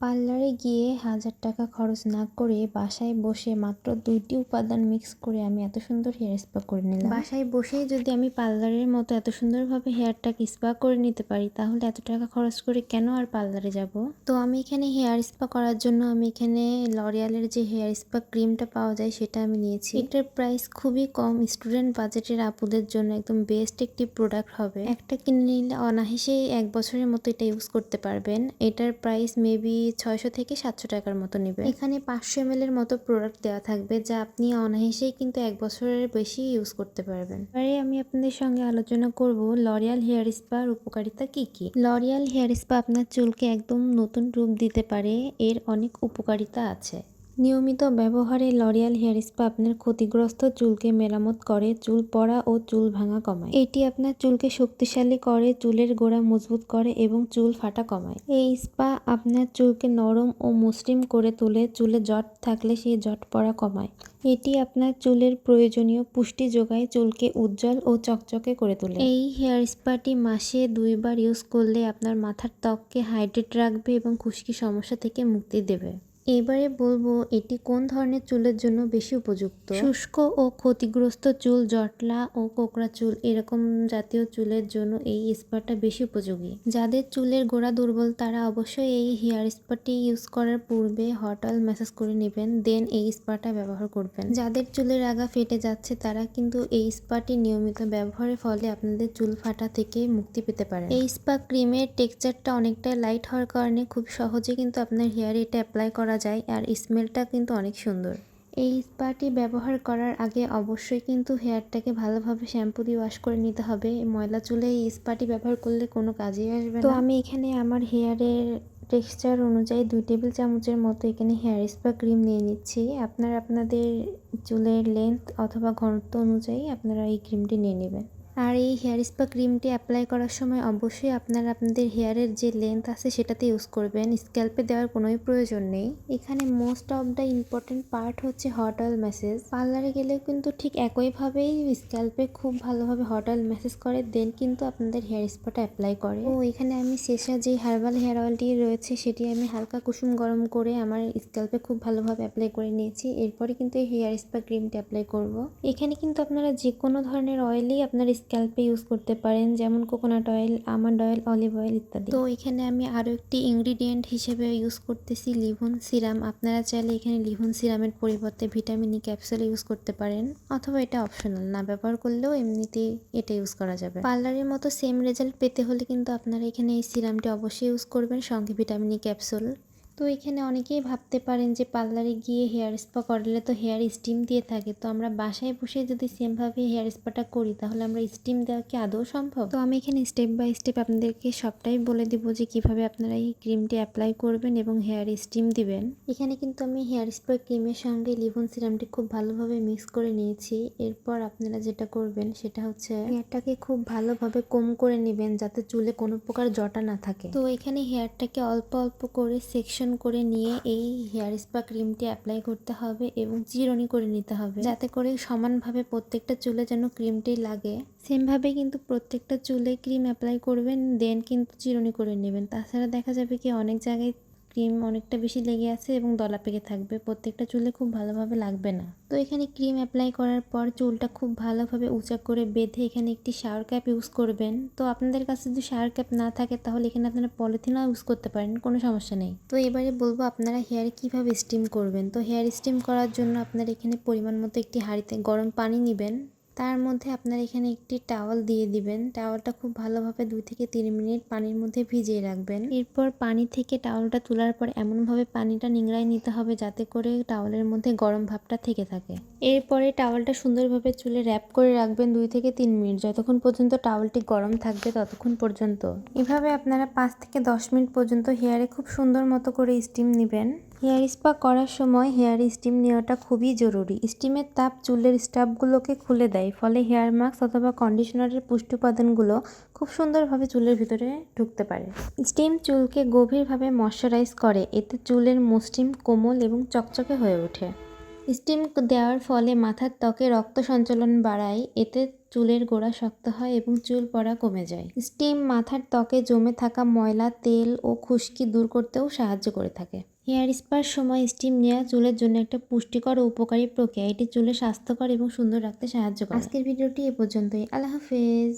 পার্লারে গিয়ে হাজার টাকা খরচ না করে বাসায় বসে মাত্র দুইটি উপাদান মিক্স করে আমি এত সুন্দর হেয়ার স্পা করে নিলাম। বাসায় বসেই যদি আমি পার্লারের মতো এত সুন্দরভাবে হেয়ারটাকে স্পা করে নিতে পারি, তাহলে এত টাকা খরচ করে কেন আর পার্লারে যাব? তো আমি এখানে হেয়ার স্পা করার জন্য আমি এখানে লরিয়ালের যে হেয়ার স্পা ক্রিমটা পাওয়া যায় সেটা আমি নিয়েছি। এটার প্রাইস খুবই কম স্টুডেন্ট বাজেটের আপুদের জন্য একদম বেস্ট একটি প্রোডাক্ট হবে। একটা কিনে নিলে অনায়াসেই এক বছরের মতো এটা ইউজ করতে পারবেন। এটার প্রাইস মেবি ছয়শো থেকে সাতশো টাকার মতো নেবে। এখানে পাঁচশো এম এর মতো প্রোডাক্ট দেওয়া থাকবে যা আপনি অনায়াসেই কিন্তু এক বছরের বেশি ইউজ করতে পারবেন। এবারে আমি আপনাদের সঙ্গে আলোচনা করব লরিয়াল হেয়ার স্পার উপকারিতা কি কি? লরিয়াল হেয়ার স্পা আপনার চুলকে একদম নতুন রূপ দিতে পারে এর অনেক উপকারিতা আছে। নিয়মিত ব্যবহারে লরিয়াল হেয়ার স্পা আপনার ক্ষতিগ্রস্ত চুলকে মেরামত করে, চুল পড়া ও চুল ভাঙা কমায়। এটি আপনার চুলকে শক্তিশালী করে, চুলের গোড়া মজবুত করে এবং চুল ফাটা কমায়। এই স্পা আপনার চুলকে নরম ও মসৃণ করে তোলে, চুলে জট থাকলে সেই জট পড়া কমায়। এটি আপনার চুলের প্রয়োজনীয় পুষ্টি যোগায় চুলকে উজ্জ্বল ও চকচকে করে তোলে। এই হেয়ার স্পাটি মাসে দুইবার ইউজ করলে আপনার মাথার ত্বককে হাইড্রেট রাখবে এবং খুশকি সমস্যা থেকে মুক্তি দেবে। এবারে বলব এটি কোন ধরনের চুলের জন্য বেশি উপযুক্ত? শুষ্ক ও ক্ষতিগ্রস্ত চুল, জটলা ও কোকড়া চুল এরকম জাতীয় চুলের জন্য এই স্পাটা বেশি উপযোগী। যাদের চুলের গোড়া দুর্বল, তারা অবশ্যই এই হেয়ার স্পাটি ইউজ করার পূর্বে হট অয়েল ম্যাসাজ করে নেবেন, দেন এই স্পাটা ব্যবহার করবেন। যাদের চুলের আগা ফেটে যাচ্ছে, তারা কিন্তু এই স্পাটি নিয়মিত ব্যবহারের ফলে আপনাদের চুল ফাটা থেকে মুক্তি পেতে পারেন। এই স্পা ক্রিমের টেক্সচারটা অনেকটা লাইট হওয়ার কারণে খুব সহজে কিন্তু আপনার হেয়ারে এটা অ্যাপ্লাই করা যায় আর স্মেলটা কিন্তু অনেক সুন্দর। এই স্পাটি ব্যবহার করার আগে অবশ্যই কিন্তু হেয়ারটাকে ভালোভাবে শ্যাম্পু দিয়ে ওয়াশ করে নিতে হবে। ময়লা চুলে এই স্পাটি ব্যবহার করলে কোনো কাজেই আসবে না। তো আমি এখানে আমার হেয়ারের টেক্সচার অনুযায়ী দুই টেবিল চামচের মতো এখানে হেয়ার স্পা ক্রিম নিয়ে নিচ্ছি। আপনারা আপনাদের চুলের লেন্থ অথবা ঘনত্ব অনুযায়ী আপনারা এই ক্রিমটি নিয়ে নেবেন। আর এই হেয়ার স্পা ক্রিমটি অ্যাপ্লাই করার সময় অবশ্যই আপনারা আপনাদের হেয়ারের যে লেন্থ আছে সেটাতে ইউজ করবেন। স্ক্যাল্পে দেওয়ার কোনোই প্রয়োজন নেই। এখানে most of the important part হচ্ছে হট অয়েল ম্যাসেজ। পার্লারে গেলেও কিন্তু ঠিক একইভাবেই স্ক্যাল্পে খুব ভালোভাবে হট অয়েল ম্যাসেজ করে, দেন কিন্তু আপনাদের হেয়ার স্পাটা অ্যাপ্লাই করে। ও, এখানে আমি শেষা যে হার্বাল হেয়ার অয়েলটি রয়েছে সেটি আমি হালকা কুসুম গরম করে আমার স্ক্যাল্পে খুব ভালোভাবে অ্যাপ্লাই করে নিয়েছি। এরপরে কিন্তু এই হেয়ার স্পা ক্রিমটি অ্যাপ্লাই করব। এখানে কিন্তু আপনারা যে কোনো ধরনের অয়েলই আপনার স্ক্যাল্পে ইউজ করতে পারেন, যেমন coconut oil almond oil olive oil ইত্যাদি। তো এখানে আমি আরও একটি ইনগ্রিডিয়েন্ট হিসেবে ইউজ করতেছি, লিভন সিরাম। আপনারা চাইলে এখানে লিভন সিরামের পরিবর্তে ভিটামিন ই ক্যাপসুল ইউজ করতে পারেন, অথবা এটা অপশনাল না ব্যবহার করলেও এমনিতে এটা ইউজ করা যাবে। পার্লারের মতো সেম রেজাল্ট পেতে হলে কিন্তু আপনারা এখানে এই সিরামটি অবশ্যই ইউজ করবেন, সঙ্গে ভিটামিন ই ক্যাপসুল তো এখানে অনেকেই ভাবতে পারেন যে পার্লারে গিয়ে হেয়ার স্পা করলে তো হেয়ার স্টিম দিয়ে থাকে। তো আমরা বাসায় বসে যদি সেমভাবে হেয়ার স্পাটা করি, তাহলে আমরা স্টিম দেওয়া কি আদৌ সম্ভব? তো আমি এখানে স্টেপ বাই স্টেপ আপনাদেরকে সবটাই বলে দিব যে কীভাবে আপনারা এই ক্রিমটি অ্যাপ্লাই করবেন এবং হেয়ার স্টিম দিবেন। এখানে কিন্তু আমি হেয়ার স্পা ক্রিমের সঙ্গে লিভন সিরামটি খুব ভালোভাবে মিক্স করে নিয়েছি। এরপর আপনারা যেটা করবেন, সেটা হচ্ছে হেয়ারটাকে খুব ভালোভাবে কম করে নেবেন যাতে চুলে কোনো প্রকার জটা না থাকে। তো এখানে হেয়ারটাকে অল্প অল্প করে সেকশন করে নিয়ে এই হেয়ার স্পা ক্রিমটি অ্যাপ্লাই করতে হবে এবং চিরনি করে নিতে হবে। যাতে করে সমানভাবে প্রত্যেকটা চুলে যেন ক্রিমটি লাগে। সেমভাবে কিন্তু প্রত্যেকটা চুলে ক্রিম অ্যাপ্লাই করবেন দেন কিন্তু চিরনি করে নেবেন। তাছাড়া দেখা যাবে কি অনেক জায়গায় ক্রিম অনেকটা বেশি লেগে আছে এবং দলা পেকে থাকবে। প্রত্যেকটা চুলে খুব ভালোভাবে লাগবে না। তো এখানে ক্রিম অ্যাপ্লাই করার পর চুলটা খুব ভালোভাবে উঁচা করে বেঁধে এখানে একটি শাওয়ার ক্যাপ ইউজ করবেন। তো আপনাদের কাছে যদি শাওয়ার ক্যাপ না থাকে, তাহলে এখানে আপনারা পলিথিনও ইউজ করতে পারেন, কোনো সমস্যা নেই। তো এবারে বলব আপনারা হেয়ার কীভাবে স্টিম করবেন। তো হেয়ার স্টিম করার জন্য আপনারা এখানে পরিমাণ মতো একটি হাঁড়িতে গরম পানি নেবেন। তার মধ্যে আপনার এখানে একটি টাওয়াল দিয়ে দিবেন। টাওয়ালটা খুব ভালোভাবে দুই থেকে তিন মিনিট পানির মধ্যে ভিজিয়ে রাখবেন। এরপর পানি থেকে টাওয়ালটা তোলার পর এমনভাবে পানিটা নিংড়ায় নিতে হবে যাতে করে টাওয়ালের মধ্যে গরম ভাবটা থেকে থাকে। এরপরে টাওয়ালটা সুন্দরভাবে চুলে র্যাপ করে রাখবেন দুই থেকে তিন মিনিট। যতক্ষণ পর্যন্ত টাওয়ালটি গরম থাকবে ততক্ষণ পর্যন্ত। এভাবে আপনারা পাঁচ থেকে দশ মিনিট পর্যন্ত হেয়ারে খুব সুন্দর মতো করে স্টিম নেবেন। হেয়ার স্পা করার সময় হেয়ার স্টিম নেওয়াটা খুবই জরুরি। স্টিমের তাপ চুলের স্টাফগুলোকে খুলে দেয়, ফলে হেয়ার মাস্ক অথবা কন্ডিশনারের পুষ্টি উপাদানগুলো খুব সুন্দরভাবে চুলের ভিতরে ঢুকতে পারে। স্টিম চুলকে গভীরভাবে ময়শ্চারাইজ করে, এতে চুলের মসৃণ, কোমল এবং চকচকে হয়ে ওঠে। স্টিম দেওয়ার ফলে মাথার ত্বকে রক্ত সঞ্চালন বাড়ায়, এতে চুলের গোড়া শক্ত হয় এবং চুল পড়া কমে যায়। স্টিম মাথার ত্বকে জমে থাকা ময়লা, তেল ও খুশকি দূর করতেও সাহায্য করে থাকে। হেয়ার স্পার সময় স্টিম নেওয়া চুলের জন্য একটা পুষ্টিকর ও উপকারী প্রক্রিয়া। এটি চুলে স্বাস্থ্যকর এবং সুন্দর রাখতে সাহায্য করে। আজকের ভিডিওটি এ পর্যন্তই। আল্লাহ হাফেজ।